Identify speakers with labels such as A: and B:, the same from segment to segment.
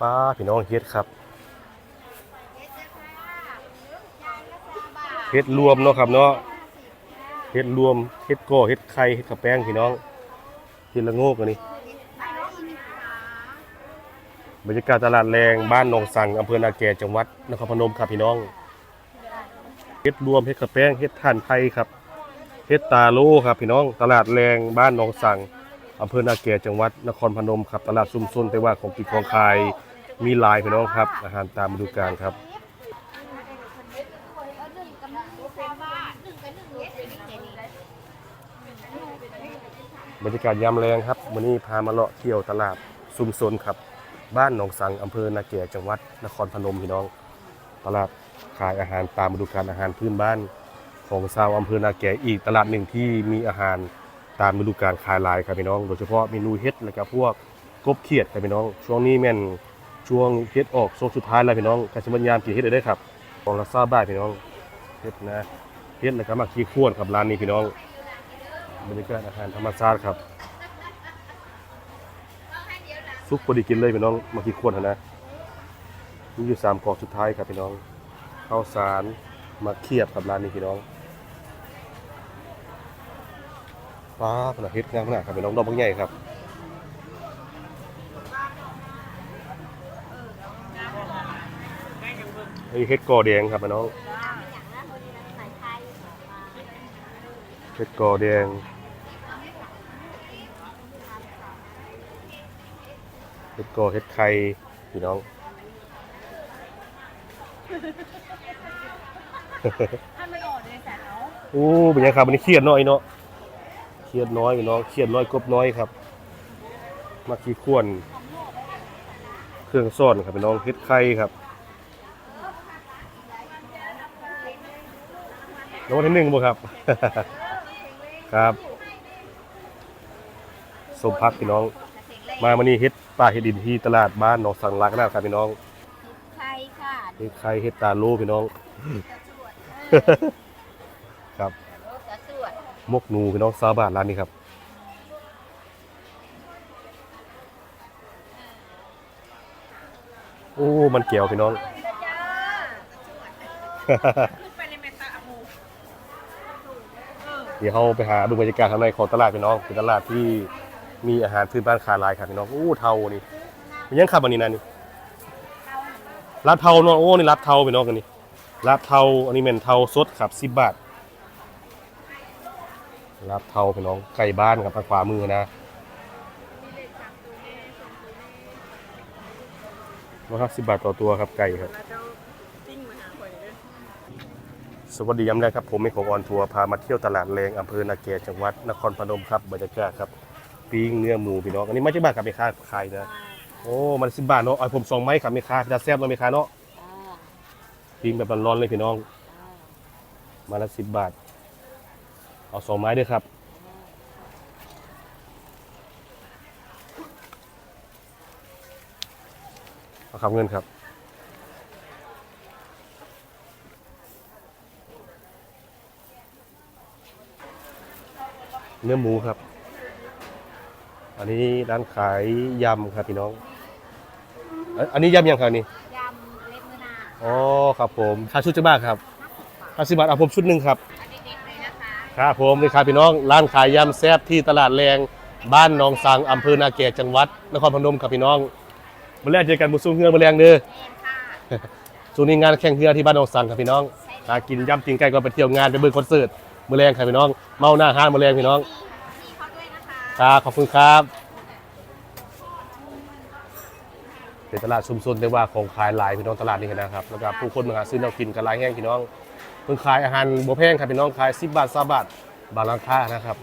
A: ป้าพี่น้องเฮ็ดครับเฮ็ดรวมเนาะครับเนาะเฮ็ดรวมเฮ็ดก่อเฮ็ดไข่เฮ็ดกระแป้งพี่น้องเฮ็ดละโงกอันนี้บรรยากาศตลาดแรงบ้านหนองสังอำเภอนาแกจังหวัดนครพนมครับพี่น้องเฮ็ดรวมเฮ็ดกระแป้งเฮ็ดถ่านไผ่ครับเฮ็ดตาโลครับพี่น้องตลาดแรงบ้านหนองสังอำเภอนาเกจังหวัดนครพนมครับตลาดซุมซุนแต่ว่าของกินของขาย มีลายพี่น้องครับ อาหารตามฤดูกาลครับบรรยากาศยามแรงครับวันนี้พามาเลาะเที่ยวตลาดซุมซนครับ บ้านหนองสังอำเภอนาเกจังหวัดนครพนมพี่น้อง ตลาดขายอาหารตามฤดูกาลอาหารพื้นบ้านของชาวอำเภอนาแกอีกตลาดหนึ่งที่มีอาหารตามฤดูกาลคลายลายครับพี่น้อง โดยเฉพาะเมนูเฮ็ดแล้วก็พวกกบเขียดครับพี่น้อง ช่วงนี้แม่น ช่วงเฮ็ดออกช่วงสุดท้ายแล้วพี่น้องกสิบัญยามกินเฮ็ดได้เด้ครับของละซาบ้าพี่น้องเฮ็ดนะเฮ็ดแล้วก็มาขี้ข้วนครับร้านนี้พี่น้องบรรยากาศอาหารธรรมชาติครับซุปพอดีกินเลยพี่น้องมาขี้ข้วนนะมีอยู่สามกองสุดท้ายครับพี่น้องข้าวสารมาเขียบครับร้านนี้พี่น้องป้าขนาดเฮ็ดงามขนาดครับเป็นน้องดอกบางใหญ่ครับ ไอ้เฮ็ดกอแดงครับพี่น้องเฮ็ดกอแดงเฮ็ดกอเฮ็ดไข่พี่น้อง
B: ถ้ามันอ่อนเลยแสนเอา
A: โอ้เป็นยังครับวันนี้เครียดน้อยเนาะเครียดน้อยพี่น้องเครียดน้อยกบน้อยครับมาขี้ข้วน เครื่องซ่อนครับพี่น้องเฮ็ดไข่ครับ รางวัลที่หนึ่งบ่ครับ ครับสมพักพี่น้อง มาวันนี้เฮ็ดปลาเฮ็ดดินที่ตลาดบ้านหนองสังลักนะครับพี่น้อง
B: ใช่ค่ะ
A: เฮ็ดไข่เฮ็ดตาโลพี่น้อง ครับมกนูพี่น้องซาบาทร้านนี้ครับโอ้ มันเกี่ยวพี่น้อง
B: จ้าขึ้นไปในเมตาอโม
A: เดี๋ยวเราไปหาดูบรรยากาศข้างในของตลาดพี่น้อง เป็นตลาดที่มีอาหารพื้นบ้านคาลายครับพี่น้องโอ้เทานี่มันยังขับอันนี้นะนี่ลาบเทาเนาะ โอ้ นี่ลาบเทาพี่น้องกันนี่ลาบเทา อันนี้เป็นเทาสดครับสิบบาทลาบเทาพี่น้องไก่บ้านครับทางขวามือนะนะครับสิบบาทต่อตัวครับไก่ครับ สวัสดีย้ำแรกครับ ผมไม่ของออนทัวร์พามาเที่ยวตลาดแรงอำเภอนาเกตจังหวัดนครพนมครับบรรยากาศครับปิ้งเนื้อหมูพี่น้องอันนี้ไม่ใช่บาทครับไม่ค่าขายนะโอ้มันสิบบาทเนาะเอผมสองไม้ครับไม่ค่าจะแซ่บเนาะไม่ค่าเนาะปิ้งแบบร้อนๆเลยพี่น้อง มาละสิบบาท เอาสองไม้ด้วยครับเอาครับเงินครับ เนื้อหมูครับ อันนี้ร้านขายยำครับพี่น้องเอ้ยอันนี้ยำยังครับนี่
B: ยำเล็กมือนา
A: อ๋อครับผมค่าชุดจะบ้าครับห้าสิบบาทเอาผมชุดหนึ่งครับ
B: อันเด็กๆเลยนะคะ
A: ครับผมนี่ครับพี่น้องร้านขายยำแซ่บที่ตลาดแรงบ้านหนองสังอำเภอนาเกตจังหวัดนครพนมครับพี่น้องมาแรกเจอกันบุซุ้งเฮือมาแรงเด้อ
B: เอ็นค่ะ
A: ช่วงนี้งานแข่งเรือที่บ้านหนองสังครับพี่น้องหากินยำกินไก่ก็ไปเที่ยวงานไปเบิ่งคอนเสิร์ต มือแรงครับพี่น้อง เมาหน้าห้านมือแรงพี่น้อง
B: มีเขาด้วยนะคะ
A: ครับขอบคุณครับ เป็นตลาดชุมชนแต่ว่าของขายหลายพี่น้องตลาดนี้นะครับ แล้วก็ผู้คนมาหาซื้อแนวกินกันหลายแห้งพี่น้องเพิ่งขายอาหารบ่แพงครับพี่น้องขาย10บาท20บาทบาทราคานะครับ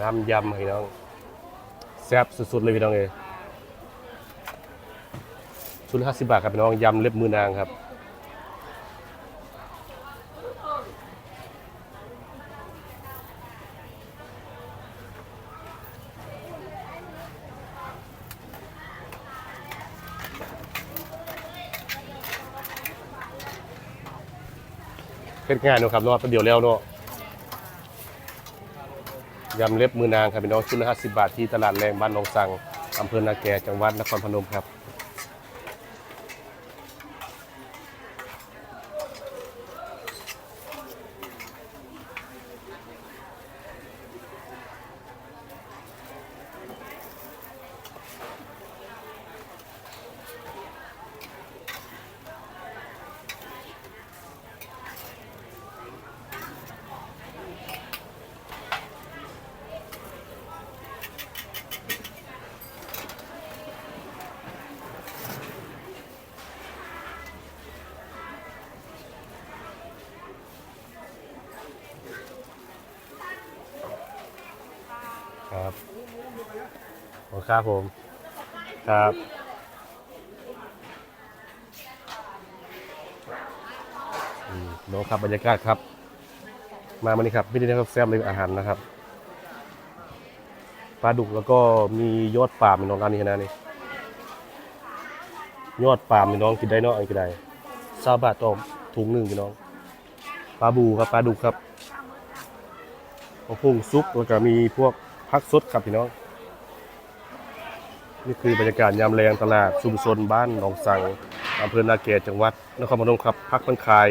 A: น้ำยำพี่น้องแซ่บสุดๆเลยพี่น้องเอยชุดห้าสิบบาทครับพี่น้องยำเล็บมือนางครับเป็นงานเนาะครับเนาะเป็นเดียวแล้วเนาะ ยำเล็บมือนางครับพี่น้องชุดละ50บาทที่ตลาดแรงบ้านหนองสังอำเภอนาแกจังหวัดนครพนมครับ ครับผม ครับ อืมน้องครับบรรยากาศครับ มาวันนี้ครับไม่ได้นะครับแซ่บเลยอาหารนะครับปลาดุกแล้วก็มียอดปาล์มน้องร้านนี้นะนี่ยอดปาล์มนี่น้องกินได้เนาะอันกินได้ซาบาทต่อถุงหนึ่งพี่น้องปลาบูครับปลาดุกครับข้าวพุ่งซุปแล้วก็มีพวกผักสดครับพี่น้อง นี่คือบรรยากาศยามแรงตลาดชุมชนบ้านหนองสังอำเภอนาเกตจังหวัดนครพนมครับพักมันคาย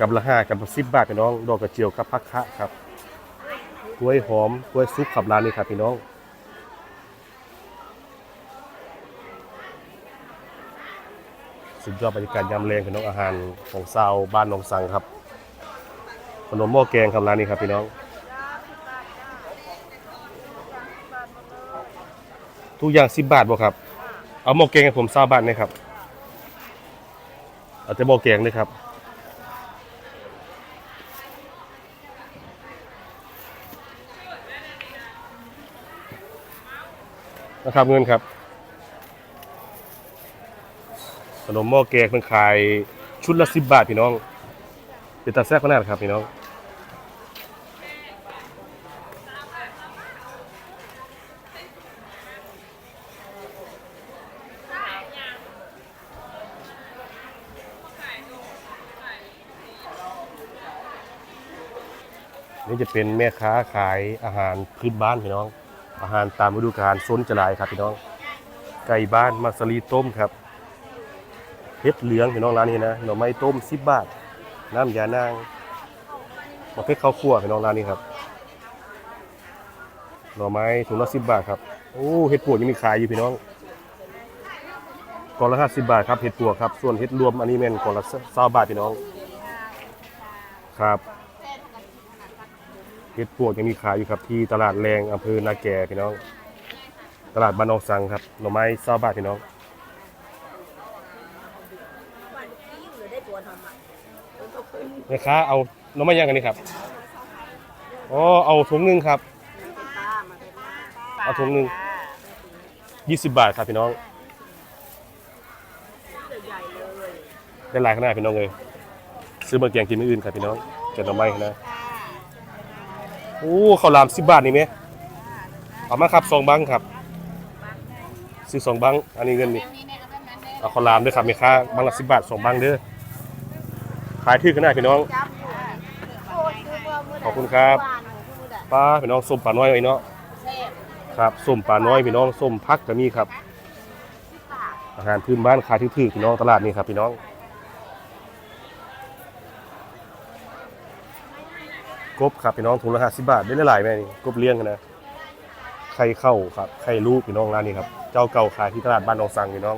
A: กับละห้ากับสิบบาทพี่น้อง ดอกกระเจียวกับพักคะครับกล้วยหอมกล้วยซุปขับร้านนี้ครับพี่น้องสุดยอดบรรยากาศยามแรงพี่น้องอาหารของชาวบ้านหนองสังครับขนมหม้อแกงครับร้านนี้ครับพี่น้อง ทุกอย่างสิบบาทบ่ครับ เอาหม้อแกงให้ผมซาบาทนะครับ เอาแต่หม้อแกงเลยครับ นะครับเงินครับ ขนมหม้อแกงมันขายชุดละสิบบาทพี่น้อง เป็นตาแซ่บขนาดครับพี่น้อง นี่จะเป็นแม่ค้าขายอาหารพื้นบ้านพี่น้อง อาหารตามฤดูกาลส้นจะลายครับพี่น้อง ไก่บ้านมัสลีต้มครับเห็ดเหลืองพี่น้องร้านนี้นะหน่อไม้ต้ม10บาท น้ำยานางมะเพ็ดข้าวคั่วพี่น้องร้านนี้ครับหน่อไม้ถุงละ10บาทครับโอ้เห็ดปวกยังมีขายอยู่พี่น้องก่องละ50บาทครับเห็ดปวกครับส่วนเห็ดรวมอันนี้แม่นกล่องละ20บาทพี่น้อง ครับ เห็ดปวกยังมีขายอยู่ครับที่ตลาดแรงอำเภอนาแก่พี่น้อง ตลาดบ้านนองสังครับหน่อไม้ซาบาทพี่น้องแม่ค้าเอาหน่อไม้ย่างกันนี่ครับอ๋อเอาถุงหนึ่งครับ เอาถุงหนึ่งยี่สิบบาทครับพี่น้องได้หลายขนาดพี่น้องเลยซื้อมาแกงกินไม่อื่นครับพี่น้องแกงหน่อไม้นะ โอ้ข้าวหลามสิบบาทนี่ไหมเอามาครับสองบังครับซื้อสองบังอันนี้เงินนี่
B: เอาแบบนั้นเลา
A: ข้าวหลามด้วยครับมีค่าบังละสิบบาทสองบังเด้อขายที่ขนาดพี่น้องขอบคุณครับป้าพี่น้องส้มปลาน้อยไว้เนาะครับส้มปลาน้อยพี่น้องส้มพักก็มีครับ อาหารพื้นบ้านขายที่ถือพี่น้องตลาดนี่ครับพี่น้อง กบครับพี่น้องถุงละห้าสิบบาทได้หลายๆแม่นี่กบเลี้ยงนะไข่เข้าครับไข่ลูกพี่น้องร้านนี้ครับเจ้าเก่าขายที่ตลาดบ้านหนองสังพี่น้อง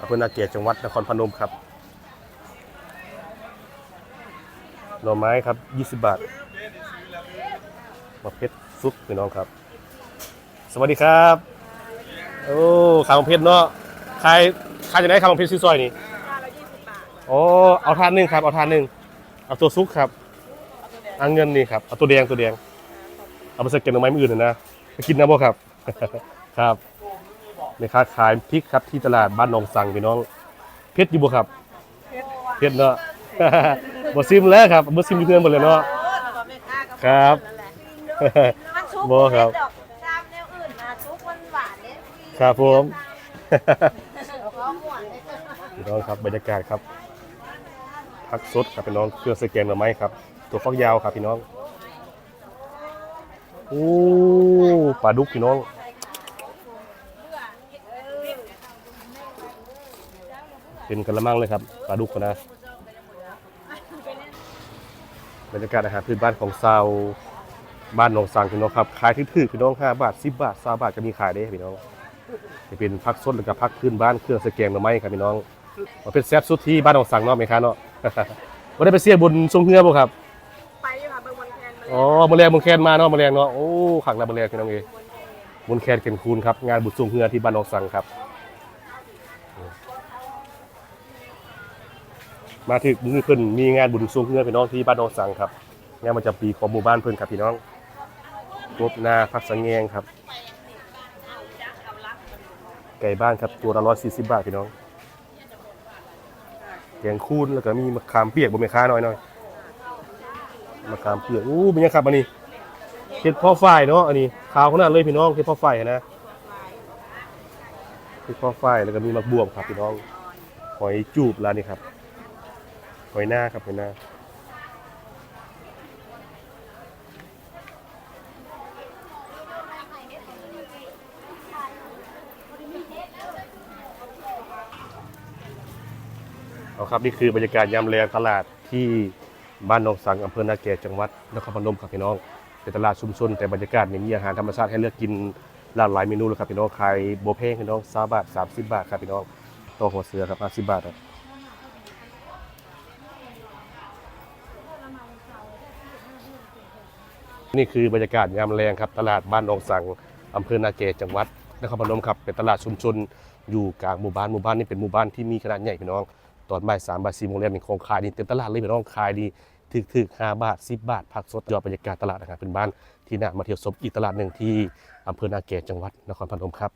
A: อำเภอนาเกตจังหวัดนครพนมครับหน่อไม้ครับ20บาทมะเพชรซุปพี่น้องครับ สวัสดีครับโอ้ขายมะเพชรเนาะขายขายจะได้ขายมะเพชรซื้อซอยนี่โอ้เอาทานหนึ่งครับเอาทานหนึ่งเอาตัวซุกครับเอาเงินนี่ครับเอาตัวแดงตัวแดงเอาไปใส่เก็บหน่อไม้มืออื่นนะนะไปกินนะบ่ครับ ครับในค้าขายพริกครับที่ตลาดบ้านหนองสังพี่น้องเพชรอยู่บ่ครับเพชรเนาะ บ่ซิมแล้วครับบ่ซิมอยู่เพื่อนหมดเลยเนาะ ครับ
B: มันชุบ
A: บ่ครับ
B: ดอกชามแนวอื่นนะชุบมันหวานเนี่ย
A: ครับผม
B: ก็หวานเลย
A: พี่น้องครับบรรยากาศครับพักสดครับพี่น้องเครื่องสแกนหน่อไม้ครับ ตัวฟักยาวครับพี่น้องโอ้ปลาดุกพี่น้องเป็นกระมังเลยครับปลาดุกนะบรรยากาศอาหารพื้นบ้านของชาวบ้านหนองสังพี่น้องครับขายถือๆพี่น้อง5บาท10บาท20บาทก็มีขายเด้พี่น้องจะเป็นพักสดหรือกับพักพื้นบ้านเครื่องสแกงหน่อไม้ครับพี่น้องมาเป็นแซ่บสุดที่บ้านหนองสังเนาะไหมครับเนาะบ่ได้ไปเสียบุญทรงเฮือบ่ครับ อ๋อมื้อแรงบุญแคนมาเนาะมื้อแรงเนาะ โอ้ขังนะมื้อแรงพี่น้องเอ้ยบุญแคนเกินคูณครับ งานบุญทรงเฮือที่บ้านหนองสังครับ มาถึงมือเพิ่นมีงานบุญสูงเงื่อนพี่น้องที่บ้านหนองสังครับ งานประจำปีของหมู่บ้านเพิ่นครับพี่น้องกบนาพักสังแงงครับ ไก่บ้านครับตัวละร้อยสี่สิบบาทพี่น้องแกงคูนแล้วก็มีมะขามเปียกบนเมค้าหน่อยหน่อย มะขามเปียกอู้เป็นยังครับอันนี้เห็ดพ่อฝ่ายเนาะอันนี้ขาวขนาดเลยพี่น้องเห็ดพ่อฝ่ายนะเห็ดพ่อฝ่ายแล้วก็มีมะบวบครับพี่น้องหอยจูบร้านนี้ครับหอยหน้าครับหอยหน้าเอาครับนี่คือบรรยากาศยามแรงตลาดที่ บ้านหนองสังอำเภอนาแกจังหวัดนครพนมครับพี่น้องเป็นตลาดชุมชนแต่บรรยากาศเนี่ยมีอาหารธรรมชาติให้เลือกกินหลากหลายเมนูเลยครับพี่น้องขายโบวแพงพี่น้องสาบาทสามสิบบาทครับพี่น้องตัวหัวเสือครับห้าสิบบาทครับนี่คือบรรยากาศยามแรงครับตลาดบ้านหนองสังอำเภอนาเกจังหวัดนครพนมครับเป็นตลาดชุมชนอยู่กลางหมู่บ้านหมู่บ้านนี้เป็นหมู่บ้านที่มีขนาดใหญ่พี่น้อง ตอนบ่ายสามบ่ายสี่โมงแรกเป็นของขายดีเต็มตลาดเลยพี่น้องขายดีถึกถึกห้าบาทสิบบาทผักสดยอดบรรยากาศตลาดอาหารเป็นบ้านที่น่ามาเที่ยวชมอีกตลาดหนึ่งที่อำเภอนาเกจังหวัดนครพนมครับ